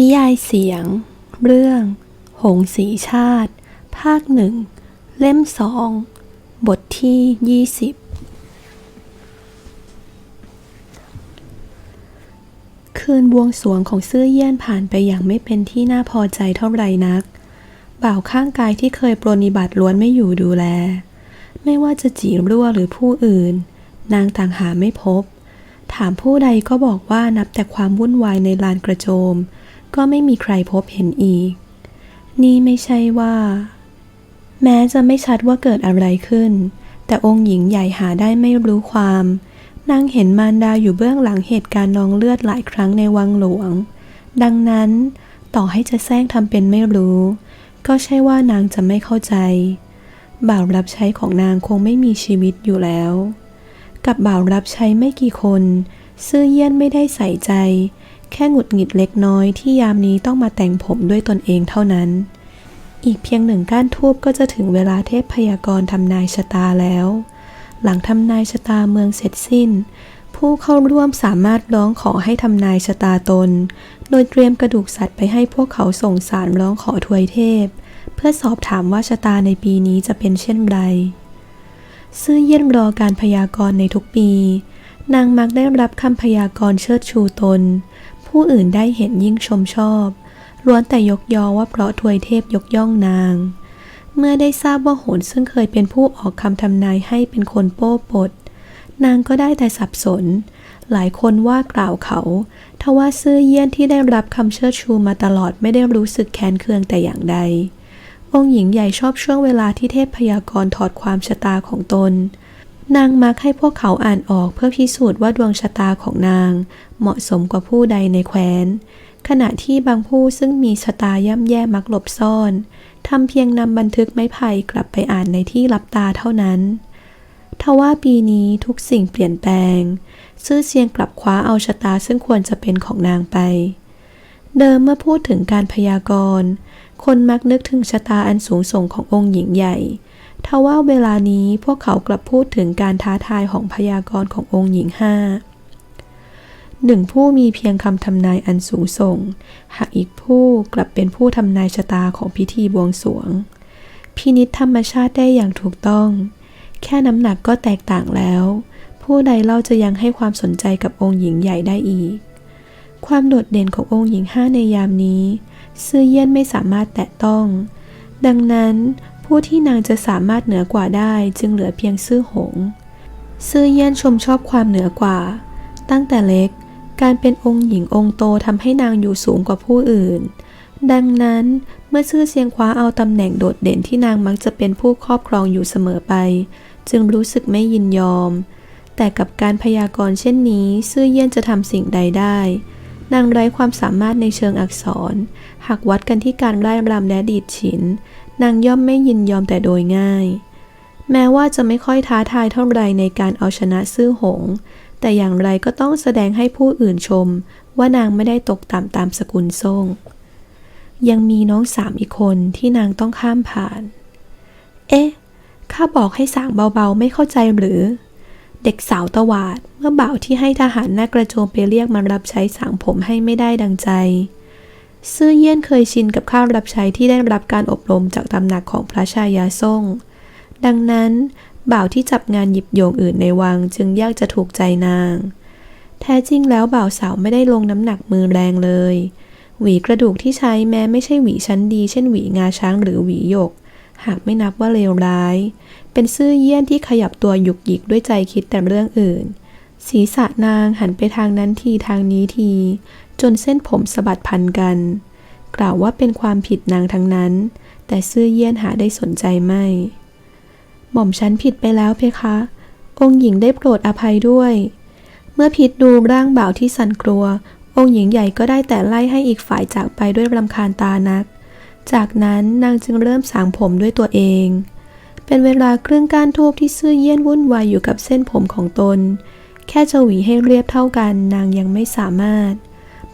นิยายเสียง เรื่อง หงสีชาติ ภาคหนึ่ง เล่มสอง บทที่ 20 คืนบวงสรวงของเสื้อเยี่ยนผ่านไปอย่างไม่เป็นที่น่าพอใจเท่าไหร่นัก บ่าวข้างกายที่เคยปรนนิบัติล้วนไม่อยู่ดูแล ไม่ว่าจะจีรั่วหรือผู้อื่น นางต่างหาไม่พบ ถามผู้ใดก็บอกว่านับแต่ความวุ่นวายในลานกระโจม ก็ไม่มีใครพบเห็นอีก นี่ไม่ใช่ว่า แม้จะไม่ชัดว่าเกิดอะไรขึ้น แต่องค์หญิงใหญ่หาได้ไม่รู้ความนางเห็นมารดาอยู่เบื้องหลังเหตุการณ์นองเลือดหลายครั้งในวังหลวง ดังนั้นต่อให้จะแซงทำเป็นไม่รู้ ก็ใช่ว่านางจะไม่เข้าใจ บ่าวรับใช้ของนางคงไม่มีชีวิตอยู่แล้ว กับบ่าวรับใช้ไม่กี่คน ซื่อเยี่ยนไม่ได้ใส่ใจ แค่หงุดหงิดเล็กน้อยที่ยามนี้ต้องมาแต่งผมด้วยตนเองเท่านั้น อีกเพียงหนึ่งก้านทูบก็จะถึงเวลาเทพพยากรณ์ทำนายชะตาแล้ว หลังทำนายชะตาเมืองเสร็จสิ้น ผู้เข้าร่วมสามารถร้องขอให้ทำนายชะตาตน โดยเตรียมกระดูกสัตว์ไปให้พวกเขาส่งสารร้องขอทวยเทพ เพื่อสอบถามว่าชะตาในปีนี้จะเป็นเช่นไรซื่อเยี่ยนรอการพยากรณ์ในทุกปี นางมักได้รับคำพยากรณ์เชิดชูตน ผู้อื่นได้เห็นยิ่งชมชอบล้วนแต่ยกยอว่าเพราะทวยเทพยกย่องนาง เมื่อได้ทราบว่าโหนซึ่งเคยเป็นผู้ออกคำทำนายให้เป็นคนโป้ปด นางก็ได้แต่สับสน หลายคนว่ากล่าวเขา ทว่าซื่อเยี่ยนที่ได้รับคำเชิดชูมาตลอดไม่ได้รู้สึกแค้นเคืองแต่อย่างใด องค์หญิงใหญ่ชอบช่วงเวลาที่เทพพยากรณ์ถอดความชะตาของตน นางมักให้พวกเขาอ่านออกเพื่อพิสูจน์ว่าดวงชะตาของนาง เหมาะสมกว่าผู้ใดในแคว้น ขณะที่บางผู้ซึ่งมีชะตาย่ำแย่มักหลบซ่อนทำเพียงนำบันทึกไม้ไผ่กลับไปอ่านในที่ลับตาเท่านั้นทว่าปีนี้ทุกสิ่งเปลี่ยนแปลง ซื่อเซียงกลับคว้าเอาชะตาซึ่งควรจะเป็นของนางไป เดิมเมื่อพูดถึงการพยากรณ์ คนมักนึกถึงชะตาอันสูงส่งขององค์หญิงใหญ่ ทว่าเวลานี้พวกเขากลับพูดถึงการท้าทายของพยากรณ์ขององค์หญิงห้าหนึ่งผู้มีเพียงคำทำนายอันสูงส่ง หากอีกผู้กลับเป็นผู้ทำนายชะตาของพิธีบวงสรวง พินิษธรรมชาติได้อย่างถูกต้อง แค่น้ำหนักก็แตกต่างแล้ว ผู้ใดเล่าจะยังให้ความสนใจกับองค์หญิงใหญ่ได้อีก ความโดดเด่นขององค์หญิงห้าในยามนี้ซื่อเยี่ยนไม่สามารถแตะต้อง ดังนั้น ผู้ที่นางจะสามารถเหนือกว่าได้จึงเหลือเพียงซื่อหง ซื่อเยี่ยนชมชอบความเหนือกว่า ตั้งแต่เล็ก การเป็นองค์หญิงองค์โตทำให้นางอยู่สูงกว่าผู้อื่น ดังนั้นเมื่อซื่อเซียงคว้าเอาตำแหน่งโดดเด่นที่นางมักจะเป็นผู้ครอบครองอยู่เสมอไป จึงรู้สึกไม่ยินยอม แต่กับการพยากรณ์เช่นนี้ ซื่อเยี่ยนจะทำสิ่งใดได้นางไร้ความสามารถในเชิงอักษร หากวัดกันที่การไล่รำและดีดฉิน นางย่อมไม่ยินยอมแต่โดยง่าย แม้ว่าจะไม่ค่อยท้าทายเท่าไรในการเอาชนะซื่อหง แต่อย่างไรก็ต้องแสดงให้ผู้อื่นชม ว่านางไม่ได้ตกต่ำตามสกุลส่ง ยังมีน้องสามอีกคนที่นางต้องข้ามผ่าน เอ๊ะ ข้าบอกให้สางเบาๆไม่เข้าใจหรือ เด็กสาวตวาดเมื่อบ่าวที่ให้ทหารหน้ากระโจมไปเรียกมารับใช้สางผมให้ไม่ได้ดังใจ ซื่อเยี่ยนเคยชินกับข้ารับใช้ที่ได้รับการอบรมจากตำหนักของพระชายาซ่ง ดังนั้น บ่าวที่จับงานหยิบโยงอื่นในวังจึงยากจะถูกใจนาง แท้จริงแล้วบ่าวสาวไม่ได้ลงน้ำหนักมือแรงเลย หวีกระดูกที่ใช้แม้ไม่ใช่หวีชั้นดี เช่นหวีงาช้างหรือหวีหยก หากไม่นับว่าเลวร้าย เป็นซื่อเยี่ยนที่ขยับตัวหยุกหยิกด้วยใจคิดแต่เรื่องอื่น ศีรษะนางหันไปทางนั้นทีทางนี้ทีจนเส้นผมสะบัดพันกัน กล่าวว่าเป็นความผิดนางทั้งนั้น แต่ซื่อเยี่ยนหาได้สนใจไม่ หม่อมฉันผิดไปแล้วเพคะ องค์หญิงได้โปรดอภัยด้วย เมื่อพิดดูร่างบ่าวที่สั่นกลัว องค์หญิงใหญ่ก็ได้แต่ไล่ให้อีกฝ่ายจากไปด้วยรำคาญตานัก จากนั้นนางจึงเริ่มสางผมด้วยตัวเอง เป็นเวลาครึ่งก้านทูบที่ซื่อเยี่ยนวุ่นวายอยู่กับเส้นผมของตน แค่จะหวีให้เรียบเท่ากันนางยังไม่สามารถ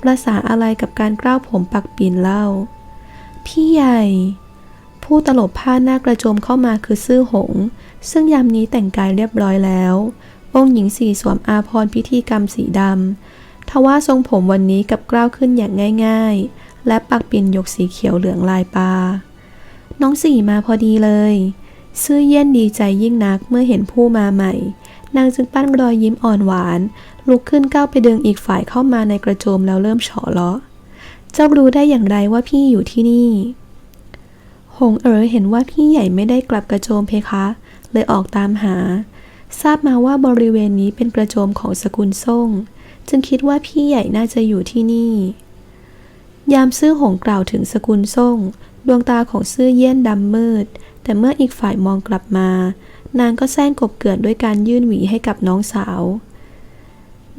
ประสาอะไรกับการกล้าวผมปักปิ่นเล่า พี่ใหญ่ ผู้ตลบผ้าหน้ากระโจมเข้ามาคือซื่อหง ซึ่งยามนี้แต่งกายเรียบร้อยแล้ว องค์หญิงสีสวมอาภรพิธีกรรมสีดำทว่าทรงผมวันนี้กับกล้าวขึ้นอย่างง่าย ๆ และปักปิ่นยกสีเขียวเหลืองลายปลา น้องสี่มาพอดีเลย ซื่อเยี่ยนดีใจยิ่งนักเมื่อเห็นผู้มาใหม่ นางจึงปั้นรอยยิ้มอ่อนหวาน ลุกขึ้นก้าวไปดึงอีกฝ่ายเข้ามาในกระโจมแล้วเริ่มเฉาะเลาะ เจ้ารู้ได้อย่างไรว่าพี่อยู่ที่นี่ หงเอ๋อเห็นว่าพี่ใหญ่ไม่ได้กลับกระโจมเพคะ เลยออกตามหา ทราบมาว่าบริเวณนี้เป็นกระโจมของสกุลส่ง จึงคิดว่าพี่ใหญ่น่าจะอยู่ที่นี่ ยามซื่อหงกล่าวถึงสกุลส่ง ดวงตาของซื่อเยี่ยนดำมืด แต่เมื่ออีกฝ่ายมองกลับมา นางก็แซงกบเกลื่อนด้วยการยื่นหวีให้กับน้องสาว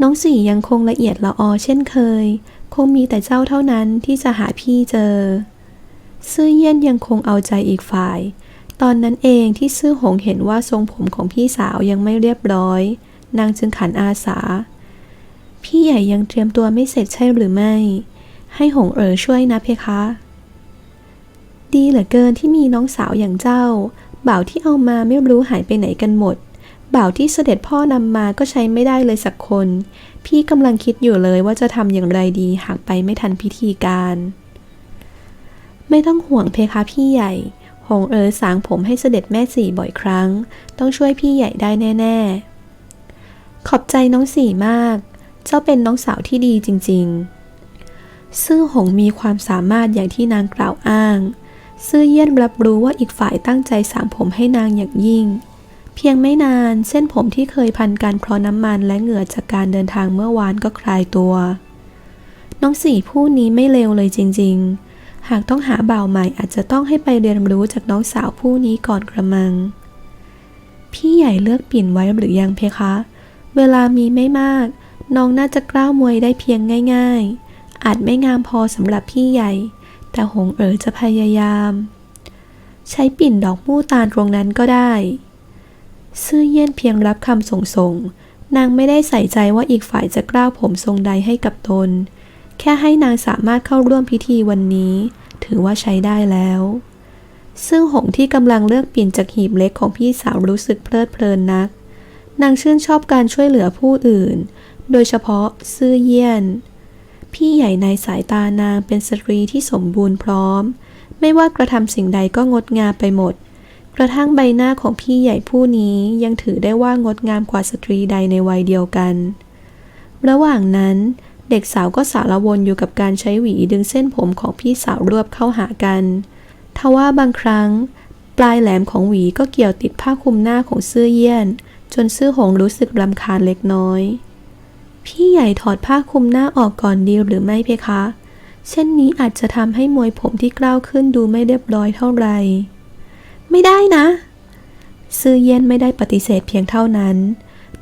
น้องสี่ยังคงละเอียดละออเช่นเคย คงมีแต่เจ้าเท่านั้นที่จะหาพี่เจอ ซื่อเยี่ยนยังคงเอาใจอีกฝ่าย ตอนนั้นเองที่ซื่อหงเห็นว่าทรงผมของพี่สาวยังไม่เรียบร้อย นางจึงขันอาสา พี่ใหญ่ยังเตรียมตัวไม่เสร็จใช่หรือไม่ ให้หงเอ๋อช่วยนะเพคะ ดีเหลือเกินที่มีน้องสาวอย่างเจ้า บ่าวที่เอามาไม่รู้หายไปไหนกันหมด บ่าวที่เสด็จพ่อนำมาก็ใช้ไม่ได้เลยสักคน พี่กำลังคิดอยู่เลยว่าจะทำอย่างไรดีหากไปไม่ทันพิธีการ ไม่ต้องห่วงเพคะพี่ใหญ่หงเอ๋อสางผมให้เสด็จแม่สี่บ่อยครั้ง ต้องช่วยพี่ใหญ่ได้แน่ ๆ ขอบใจน้องสี่มาก เจ้าเป็นน้องสาวที่ดีจริง ๆ ซื่อหงมีความสามารถอย่างที่นางกล่าวอ้าง ซื่อเยี่ยนรับรู้ว่าอีกฝ่ายตั้งใจสางผมให้นางอย่างยิ่ง เพียงไม่นานเส้นผมที่เคยพันกันเพราะน้ำมันและเหงื่อจากการเดินทางเมื่อวานก็คลายตัว น้องสี่ผู้นี้ไม่เลวเลยจริง ๆ หากต้องหาบ่าวใหม่อาจจะต้องให้ไปเรียนรู้จากน้องสาวผู้นี้ก่อนกระมัง พี่ใหญ่เลือกปิ่นไว้หรือยังเพคะ เวลามีไม่มาก น้องน่าจะกล้าวมวยได้เพียงง่าย ๆ อาจไม่งามพอสำหรับพี่ใหญ่ แต่หงเอ๋อจะพยายาม ใช้ปิ่นดอกมู่ตาลตรงนั้นก็ได้ ซื่อเยี่ยนเพียงรับคำส่งส่งนางไม่ได้ใส่ใจว่าอีกฝ่ายจะกล้าวผมทรงใดให้กับตน แค่ให้นางสามารถเข้าร่วมพิธีวันนี้ ถือว่าใช้ได้แล้ว ซึ่งหงที่กำลังเลือกปิ่นจากหีบเล็กของพี่สาวรู้สึกเพลิดเพลินนัก นางชื่นชอบการช่วยเหลือผู้อื่น โดยเฉพาะซื่อเยี่ยน พี่ใหญ่ในสายตานางเป็นสตรีที่สมบูรณ์พร้อม ไม่ว่ากระทำสิ่งใดก็งดงามไปหมด กระทั่งใบหน้าของพี่ใหญ่ผู้นี้ยังถือได้ว่างดงามกว่าสตรีใดในวัยเดียวกัน ระหว่างนั้นเด็กสาวก็สารวนอยู่กับการใช้หวีดึงเส้นผมของพี่สาวรวบเข้าหากันทว่าบางครั้ง ปลายแหลมของหวีก็เกี่ยวติดผ้าคลุมหน้าของเสื้อเยี่ยน จนเสื้อหงรู้สึกรำคาญเล็กน้อย พี่ใหญ่ถอดผ้าคลุมหน้าออกก่อนดีหรือไม่เพคะ เช่นนี้อาจจะทำให้มวยผมที่กล้าวขึ้นดูไม่เรียบร้อยเท่าไหร่ ไม่ได้นะ ซื่อเย็นไม่ได้ปฏิเสธเพียงเท่านั้น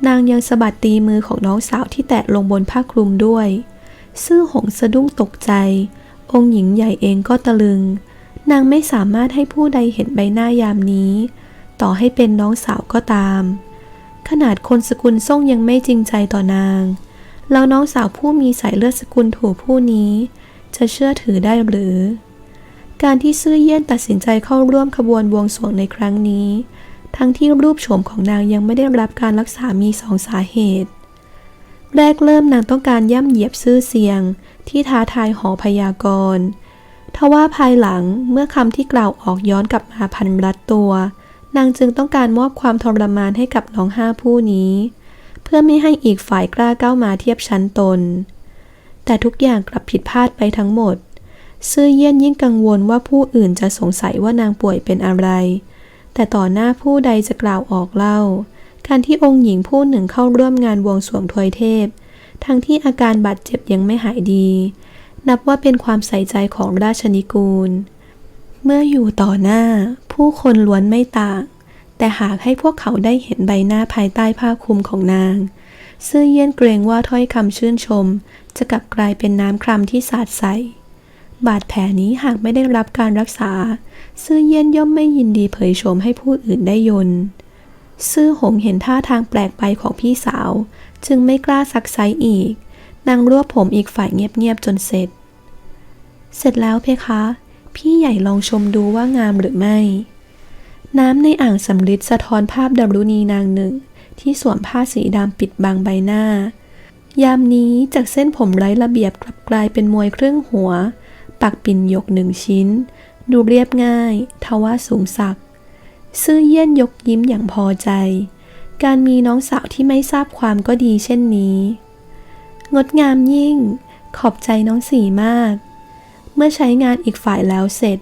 นางยังสะบัดตีมือของน้องสาวที่แตะลงบนผ้าคลุมด้วย ซื่อหงสะดุ้งตกใจ องค์หญิงใหญ่เองก็ตะลึง นางไม่สามารถให้ผู้ใดเห็นใบหน้ายามนี้ ต่อให้เป็นน้องสาวก็ตามขนาดคนสกุลส่งยังไม่จริงใจต่อนาง แล้วน้องสาวผู้มีสายเลือดสกุลถูผู้นี้ จะเชื่อถือได้หรือ การที่ซื่อเยี่ยนตัดสินใจเข้าร่วมขบวนบวงสรวงในครั้งนี้ ทั้งที่รูปโฉมของนางยังไม่ได้รับการรักษามีสองสาเหตุ แรกเริ่มนางต้องการย่ำเหยียบซื่อเสียง ที่ท้าทายหอพยากรณ์ทว่าภายหลังเมื่อคำที่กล่าวออกย้อนกลับมาพันรัดตัว นางจึงต้องการมอบความทรมานให้กับน้องห้าผู้นี้ พื่อไม่ให้อีกฝ่ายกล้าก้าวมาเทียบชั้นตน แต่ทุกอย่างกลับผิดพลาดไปทั้งหมด ซื่อเยี่ยนยิ่งกังวลว่าผู้อื่นจะสงสัยว่านางป่วยเป็นอะไร แต่ต่อหน้าผู้ใดจะกล่าวออกเล่า การที่องค์หญิงผู้หนึ่งเข้าร่วมงานบวงสรวงทวยเทพ ทั้งที่อาการบาดเจ็บยังไม่หายดี นับว่าเป็นความใส่ใจของราชนิกูล เมื่ออยู่ต่อหน้า ผู้คนล้วนไม่ต่าง แต่หากให้พวกเขาได้เห็นใบหน้าภายใต้ผ้าคลุมของนางซื่อเยี่ยนเกรงว่าถ้อยคำชื่นชม จะกลับกลายเป็นน้ำครำที่สาดใส่บาดแผลนี้หากไม่ได้รับการรักษาซื่อเยี่ยนย่อมไม่ยินดีเผยโฉมให้ผู้อื่นได้ยนซื่อหงเห็นท่าทางแปลกไปของพี่สาว จึงไม่กล้าซักไซอีก นางรวบผมอีกฝ่ายเงียบๆจนเสร็จ เสร็จแล้วเพคะ พี่ใหญ่ลองชมดูว่างามหรือไม่ น้ำในอ่างสำริดสะท้อนภาพดารุณีนางหนึ่ง ที่สวมผ้าสีดำปิดบังใบหน้า ยามนี้จากเส้นผมไร้ระเบียบกลับกลายเป็นมวยเครึ่องหัว ปักปิ่นยกหนึ่งชิ้น ดูเรียบง่าย ทว่าสูงสัก ซื่อเยี่ยนยกยิ้มอย่างพอใจ การมีน้องสาวที่ไม่ทราบความก็ดีเช่นนี้ งดงามยิ่ง ขอบใจน้องสีมาก เมื่อใช้งานอีกฝ่ายแล้วเสร็จ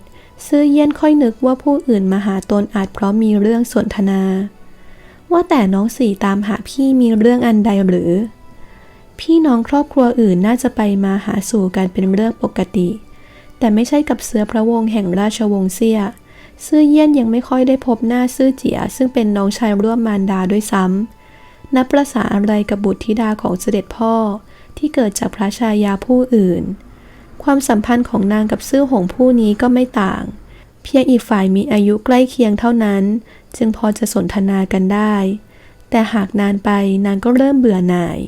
ซื่อเยี่ยนค่อยนึกว่าผู้อื่นมาหาตนอาจเพราะมีเรื่องสนทนา ว่าแต่น้องสี่ตามหาพี่มีเรื่องอันใดหรือ พี่น้องครอบครัวอื่นน่าจะไปมาหาสู่กันเป็นเรื่องปกติ แต่ไม่ใช่กับเสือพระวงศ์แห่งราชวงศ์เซี่ยซื่อเยี่ยนยังไม่ค่อยได้พบหน้าซื่อเจีย ซึ่งเป็นน้องชายร่วมมารดาด้วยซ้ำนับประสาอะไรกับบุตรธิดาของเสด็จพ่อที่เกิดจากพระชายาผู้อื่น ความสัมพันธ์ของนางกับซื่อหงผู้นี้ก็ไม่ต่าง เพียงอีกฝ่ายมีอายุใกล้เคียงเท่านั้น จึงพอจะสนทนากันได้ แต่หากนานไปนางก็เริ่มเบื่อหน่าย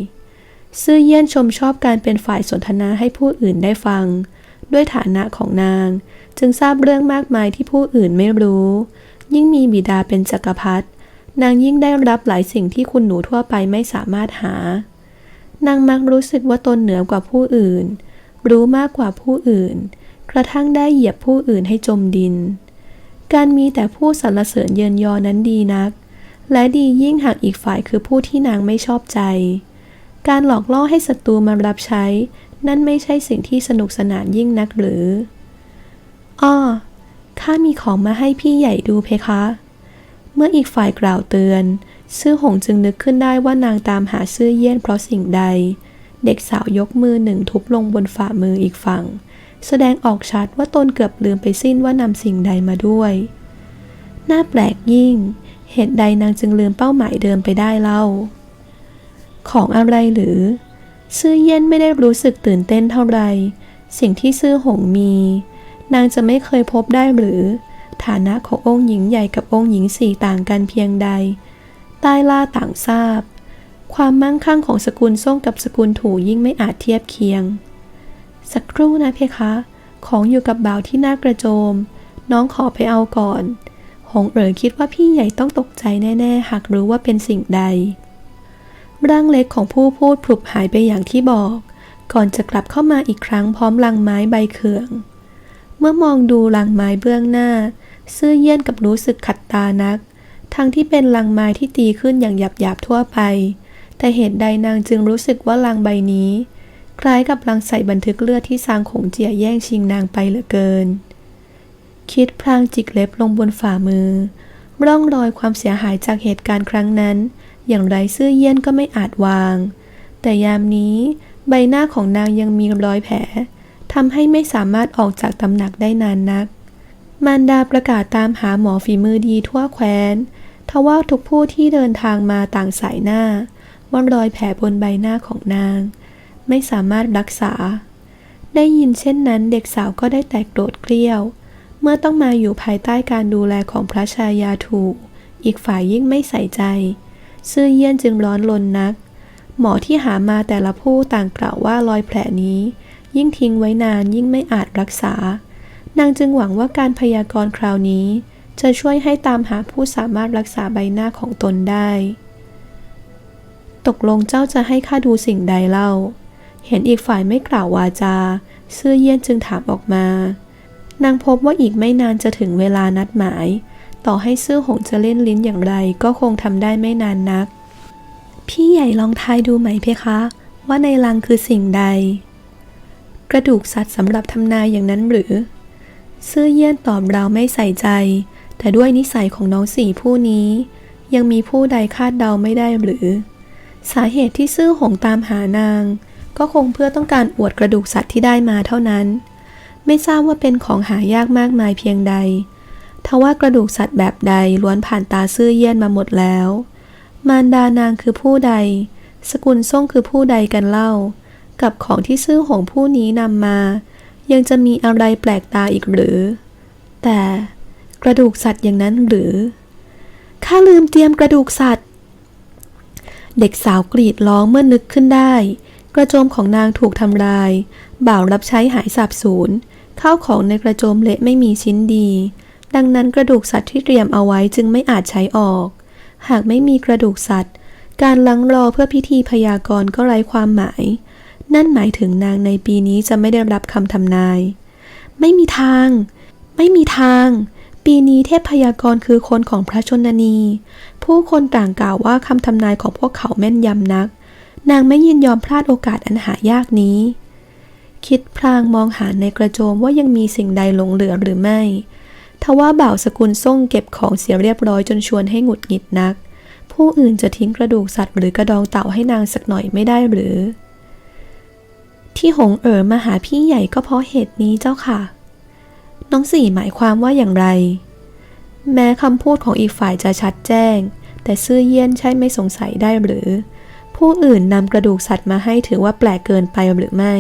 ซื่อเยี่ยนชมชอบการเป็นฝ่ายสนทนาให้ผู้อื่นได้ฟัง ด้วยฐานะของนาง จึงทราบเรื่องมากมายที่ผู้อื่นไม่รู้ ยิ่งมีบิดาเป็นจักรพรรดินางยิ่งได้รับหลายสิ่งที่คุณหนูทั่วไปไม่สามารถหา นางมักรู้สึกว่าตนเหนือกว่าผู้อื่น รู้มากกว่าผู้อื่น กระทั่งได้เหยียบผู้อื่นให้จมดิน การมีแต่ผู้สรรเสริญเยินยอนั้นดีนัก และดียิ่งหากอีกฝ่ายคือผู้ที่นางไม่ชอบใจ การหลอกล่อให้ศัตรูมารับใช้ นั่นไม่ใช่สิ่งที่สนุกสนานยิ่งนักหรือ อ้อ ข้ามีของมาให้พี่ใหญ่ดูเพคะ เมื่ออีกฝ่ายกล่าวเตือน ซื่อหงจึงนึกขึ้นได้ว่านางตามหาซื่อเยี่ยนเพราะสิ่งใด เด็กสาวยกมือหนึ่งทุบลงบนฝ่ามืออีกฝั่ง แสดงออกชัดว่าตนเกือบลืมไปสิ้นว่านำสิ่งใดมาด้วย น่าแปลกยิ่ง เหตุใดนางจึงลืมเป้าหมายเดิมไปได้เล่า ของอะไรหรือ ซื่อเยี่ยนไม่ได้รู้สึกตื่นเต้นเท่าไร สิ่งที่ซื่อหงมี นางจะไม่เคยพบได้หรือ ฐานะขององค์หญิงใหญ่กับองค์หญิงสี่ต่างกันเพียงใด ใต้ล่าต่างทราบ ความมั่งคั่งของสกุลส่งกับสกุลถูยิ่งไม่อาจเทียบเคียง สักครู่นะเพคะ ของอยู่กับบ่าวที่หน้ากระโจม น้องขอไปเอาก่อน หงเอ๋อคิดว่าพี่ใหญ่ต้องตกใจแน่ๆ หากรู้ว่าเป็นสิ่งใด ร่างเล็กของผู้พูดพลุบหายไปอย่างที่บอก ก่อนจะกลับเข้ามาอีกครั้งพร้อมลังไม้ใบเขื่อง เมื่อมองดูลังไม้เบื้องหน้าซื่อเยี่นกับรู้สึกขัดตานัก ทั้งที่เป็นลังไม้ที่ตีขึ้นอย่างหยาบๆทั่วไป แต่เหตุใดนางจึงรู้สึกว่าลังใบนี้ คล้ายกับลังใส่บันทึกเลือดที่ซางขงเจียแย่งชิงนางไปเหลือเกิน คิดพลางจิกเล็บลงบนฝ่ามือ ร่องรอยความเสียหายจากเหตุการณ์ครั้งนั้น อย่างไรซื่อเยี่ยนก็ไม่อาจวาง แต่ยามนี้ใบหน้าของนางยังมีรอยแผลทำให้ไม่สามารถออกจากตำหนักได้นานนัก มารดาประกาศตามหาหมอฝีมือดีทั่วแคว้น ทว่าทุกผู้ที่เดินทางมาต่างสายหน้า ว่ารอยแผลบนใบหน้าของนาง ไม่สามารถรักษา ได้ยินเช่นนั้นเด็กสาวก็ได้แตกโกรธเกลี้ยว เมื่อต้องมาอยู่ภายใต้การดูแลของพระชายาถูก อีกฝ่ายยิ่งไม่ใส่ใจซื่อเยี่ยนจึงร้อนลนนัก หมอที่หามาแต่ละผู้ต่างกล่าวว่ารอยแผลนี้ ยิ่งทิ้งไว้นานยิ่งไม่อาจรักษา นางจึงหวังว่าการพยากรณ์คราวนี้ จะช่วยให้ตามหาผู้สามารถรักษาใบหน้าของตนได้ ตกลงเจ้าจะให้ข้าดูสิ่งใดเล่า เห็นอีกฝ่ายไม่กล่าววาจาซื่อเยี่ยนจึงถามออกมา นางพบว่าอีกไม่นานจะถึงเวลานัดหมาย ต่อให้ซื่อหงจะเล่นลิ้นอย่างไรก็คงทำได้ไม่นานนัก พี่ใหญ่ลองทายดูไหมเพคะ ว่าในลังคือสิ่งใด กระดูกสัตว์สำหรับทำนายอย่างนั้นหรือซื่อเยี่ยนตอบเราไม่ใส่ใจ แต่ด้วยนิสัยของน้องสี่ผู้นี้ ยังมีผู้ใดคาดเดาไม่ได้หรือ สาเหตุที่ซื่อหงตามหานาง ก็คงเพื่อต้องการอวดกระดูกสัตว์ที่ได้มาเท่านั้น ไม่ทราบว่าเป็นของหายากมากมายเพียงใดทว่ากระดูกสัตว์แบบใดล้วนผ่านตาซื่อเยี่ยนมาหมดแล้ว มารดานางคือผู้ใด สกุลส่งคือผู้ใดกันเล่า กับของที่ซื่อหงผู้นี้นำมา ยังจะมีอะไรแปลกตาอีกหรือ แต่กระดูกสัตว์อย่างนั้นหรือข้าลืมเตรียมกระดูกสัตว์ เด็กสาวกรีดร้องเมื่อนึกขึ้นได้ กระโจมของนางถูกทำลาย บ่าวรับใช้หายสาบสูญข้าวของในกระโจมเละไม่มีชิ้นดี ดังนั้นกระดูกสัตว์ที่เตรียมเอาไว้จึงไม่อาจใช้ออก หากไม่มีกระดูกสัตว์ การลังรอเพื่อพิธีพยากรณ์ก็ไร้ความหมาย นั่นหมายถึงนางในปีนี้จะไม่ได้รับคำทำนาย ไม่มีทาง ไม่มีทาง ปีนี้เทพพยากรณ์คือคนของพระชนนี ผู้คนต่างกล่าวว่าคำทำนายของพวกเขาแม่นยำนัก นางไม่ยินยอมพลาดโอกาสอันหายากนี้ คิดพลางมองหาในกระโจมว่ายังมีสิ่งใดหลงเหลือหรือไม่ ทว่าบ่าวสกุลส่งเก็บของเสียเรียบร้อยจนชวนให้หงุดหงิดนัก ผู้อื่นจะทิ้งกระดูกสัตว์หรือกระดองเต่าให้นางสักหน่อยไม่ได้หรือ ที่หงเอ๋อมาหาพี่ใหญ่ก็เพราะเหตุนี้เจ้าค่ะ น้องสี่หมายความว่าอย่างไร แม้คำพูดของอีกฝ่ายจะชัดแจ้ง แต่ซื่อเยี่ยนใช่ไม่สงสัยได้หรือ ผู้อื่นนำกระดูกสัตว์มาให้ถือว่าแปลกเกินไปหรือไม่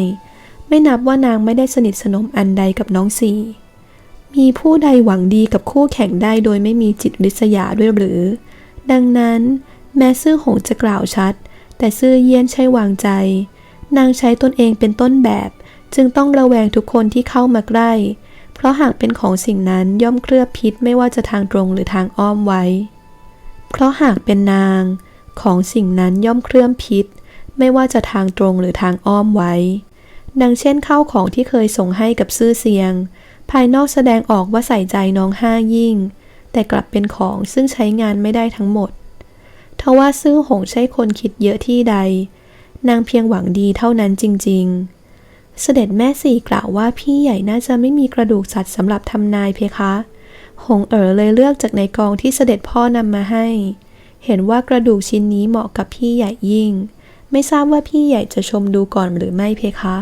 ไม่นับว่านางไม่ได้สนิทสนมอันใดกับน้องสี่ มีผู้ใดหวังดีกับคู่แข่งได้โดยไม่มีจิตริษยาด้วยหรือ ดังนั้นแม้ซื่อหงจะกล่าวชัด แต่ซื่อเยี่ยนใช่วางใจ นางใช้ตนเองเป็นต้นแบบ จึงต้องระแวงทุกคนที่เข้ามาใกล้ เพราะหากเป็นของสิ่งนั้นย่อมเคลือบพิษไม่ว่าจะทางตรงหรือทางอ้อมไว้ เพราะหากเป็นนาง ของสิ่งนั้นย่อมเคลื่อมพิษ ไม่ว่าจะทางตรงหรือทางอ้อมไว้ ดังเช่นข้าวของที่เคยส่งให้กับซื่อเสียง ภายนอกแสดงออกว่าใส่ใจน้องห้ายิ่ง แต่กลับเป็นของซึ่งใช้งานไม่ได้ทั้งหมดทว่าซื่อหงใช่คนคิดเยอะที่ใด นางเพียงหวังดีเท่านั้นจริง ๆ เสด็จแม่สี่กล่าวว่าพี่ใหญ่น่าจะไม่มีกระดูกสัตว์สำหรับทำนายเพคะ หงเอ๋อเลยเลือกจากในกองที่เสด็จพ่อนำมาให้ เห็นว่ากระดูกชิ้นนี้เหมาะกับพี่ใหญ่ยิ่ง ไม่ทราบว่าพี่ใหญ่จะชมดูก่อนหรือไม่เพคะ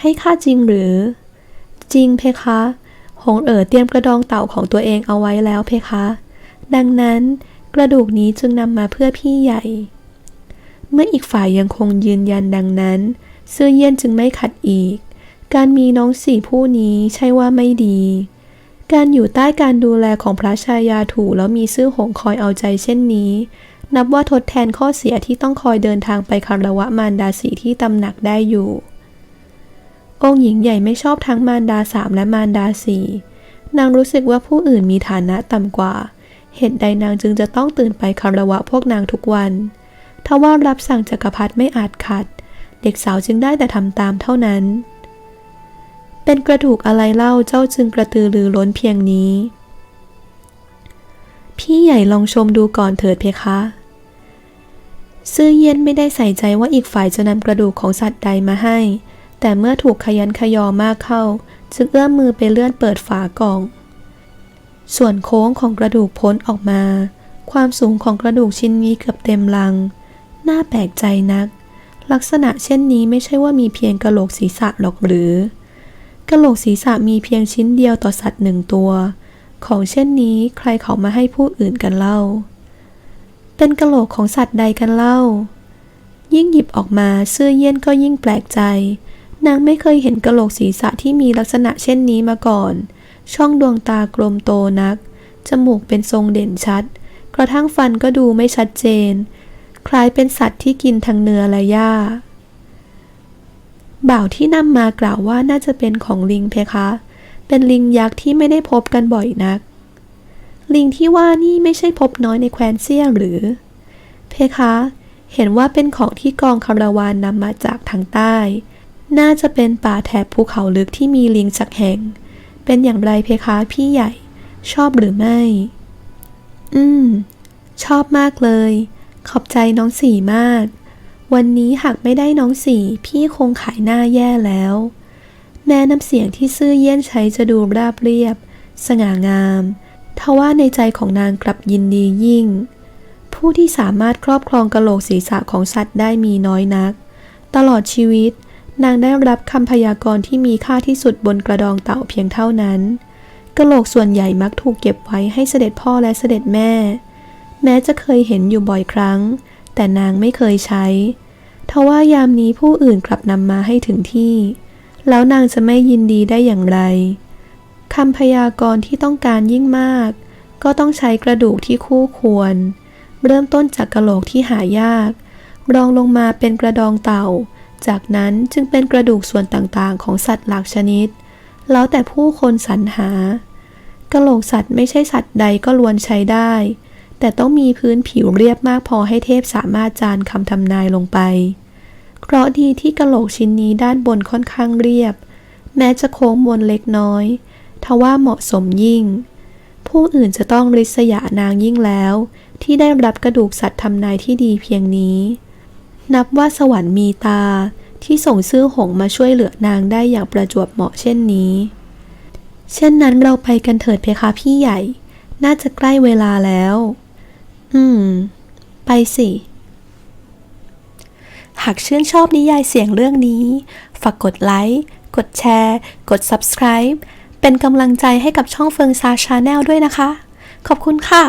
ให้ค่าจริงหรือ จริงเพคะ หงเอ๋อเตรียมกระดองเต่าของตัวเองเอาไว้แล้วเพคะ ดังนั้นกระดูกนี้จึงนำมาเพื่อพี่ใหญ่ เมื่ออีกฝ่ายยังคงยืนยันดังนั้น ซื่อเยี่ยนจึงไม่ขัดอีก การมีน้องสี่ผู้นี้ใช่ว่าไม่ดี การอยู่ใต้การดูแลของพระชายาถูแล้วมีซื่อหงคอยเอาใจเช่นนี้ นับว่าทดแทนข้อเสียที่ต้องคอยเดินทางไปคารวะมารดาสีที่ตำหนักได้อยู่ องค์หญิงใหญ่ไม่ชอบทั้งมารดาสามและมารดาสี่นางรู้สึกว่าผู้อื่นมีฐานะต่ำกว่า เหตุใดนางจึงจะต้องตื่นไปคารวะพวกนางทุกวัน ทว่ารับสั่งจักรพรรดิไม่อาจขัด เด็กสาวจึงได้แต่ทำตามเท่านั้น เป็นกระดูกอะไรเล่าเจ้าจึงกระตือรือร้นเพียงนี้ พี่ใหญ่ลองชมดูก่อนเถิดเพคะ ซื่อเย็นไม่ได้ใส่ใจว่าอีกฝ่ายจะนำกระดูกของสัตว์ใดมาให้ แต่เมื่อถูกขยันขยอมากเข้า จึงเอื้อมมือไปเลื่อนเปิดฝากล่อง ส่วนโค้งของกระดูกพ้นออกมา ความสูงของกระดูกชิ้นนี้เกือบเต็มลัง น่าแปลกใจนัก ลักษณะเช่นนี้ไม่ใช่ว่ามีเพียงกะโหลกศีรษะหรอกหรือกะโหลกศีรษะมีเพียงชิ้นเดียวต่อสัตว์หนึ่งตัว ของเช่นนี้ใครเขามาให้ผู้อื่นกันเล่า เป็นกะโหลกของสัตว์ใดกันเล่า ยิ่งหยิบออกมาเสื้อเยี่ยนก็ยิ่งแปลกใจ นางไม่เคยเห็นกะโหลกศีรษะที่มีลักษณะเช่นนี้มาก่อน ช่องดวงตากลมโตนัก จมูกเป็นทรงเด่นชัด กระทั่งฟันก็ดูไม่ชัดเจน คล้ายเป็นสัตว์ที่กินทั้งเนื้อและหญ้า บ่าวที่นำมากล่าวว่าน่าจะเป็นของลิงเพคะ เป็นลิงยักษ์ที่ไม่ได้พบกันบ่อยนัก ลิงที่ว่านี่ไม่ใช่พบน้อยในแคว้นเซี่ยหรือ เพคะ เห็นว่าเป็นของที่กองคาราวานนำมาจากทางใต้ น่าจะเป็นป่าแถบภูเขาลึกที่มีลิงสักแห่ง เป็นอย่างไรเพคะพี่ใหญ่ ชอบหรือไม่ อืม ชอบมากเลย ขอบใจน้องสี่มาก วันนี้หากไม่ได้น้องสี่พี่คงขายหน้าแย่แล้ว แม้น้ำเสียงที่ซื่อเยี่ยนใช้จะดูราบเรียบ สง่างามทว่าในใจของนางกลับยินดียิ่ง ผู้ที่สามารถครอบครองกระโหลกศีรษะของสัตว์ได้มีน้อยนัก ตลอดชีวิต นางได้รับคำพยากรณ์ที่มีค่าที่สุดบนกระดองเต่าเพียงเท่านั้นกระโหลกส่วนใหญ่มักถูกเก็บไว้ให้เสด็จพ่อและเสด็จแม่ แม้จะเคยเห็นอยู่บ่อยครั้ง แต่นางไม่เคยใช้ ทว่ายามนี้ผู้อื่นกลับนำมาให้ถึงที่ แล้วนางจะไม่ยินดีได้อย่างไรคำพยากรณ์ที่ต้องการยิ่งมาก ก็ต้องใช้กระดูกที่คู่ควร เริ่มต้นจากกระโหลกที่หายาก รองลงมาเป็นกระดองเต่า จากนั้นจึงเป็นกระดูกส่วนต่างๆ ของสัตว์หลากชนิด แล้วแต่ผู้คนสรรหากระโหลกสัตว์ไม่ใช่สัตว์ใดก็ล้วนใช้ได้ แต่ต้องมีพื้นผิวเรียบมากพอให้เทพสามารถจานคำทำนายลงไป เพราะดีที่กะโหลกชิ้นนี้ด้านบนค่อนข้างเรียบ แม้จะโค้งมนเล็กน้อย ทว่าเหมาะสมยิ่ง ผู้อื่นจะต้องริษยานางยิ่งแล้ว ที่ได้รับกระดูกสัตว์ทำนายที่ดีเพียงนี้ นับว่าสวรรค์มีตาที่ส่งซื่อหงมาช่วยเหลือนางได้อย่างประจวบเหมาะเช่นนี้ เช่นนั้นเราไปกันเถิดเพคะพี่ใหญ่ น่าจะใกล้เวลาแล้ว อืม ไปสิ หากชื่นชอบนิยายเสียงเรื่องนี้ ฝากกดไลค์ กดแชร์ กด subscribe เป็นกำลังใจให้กับช่องเฟิงซาชาแนลด้วยนะคะ ขอบคุณค่ะ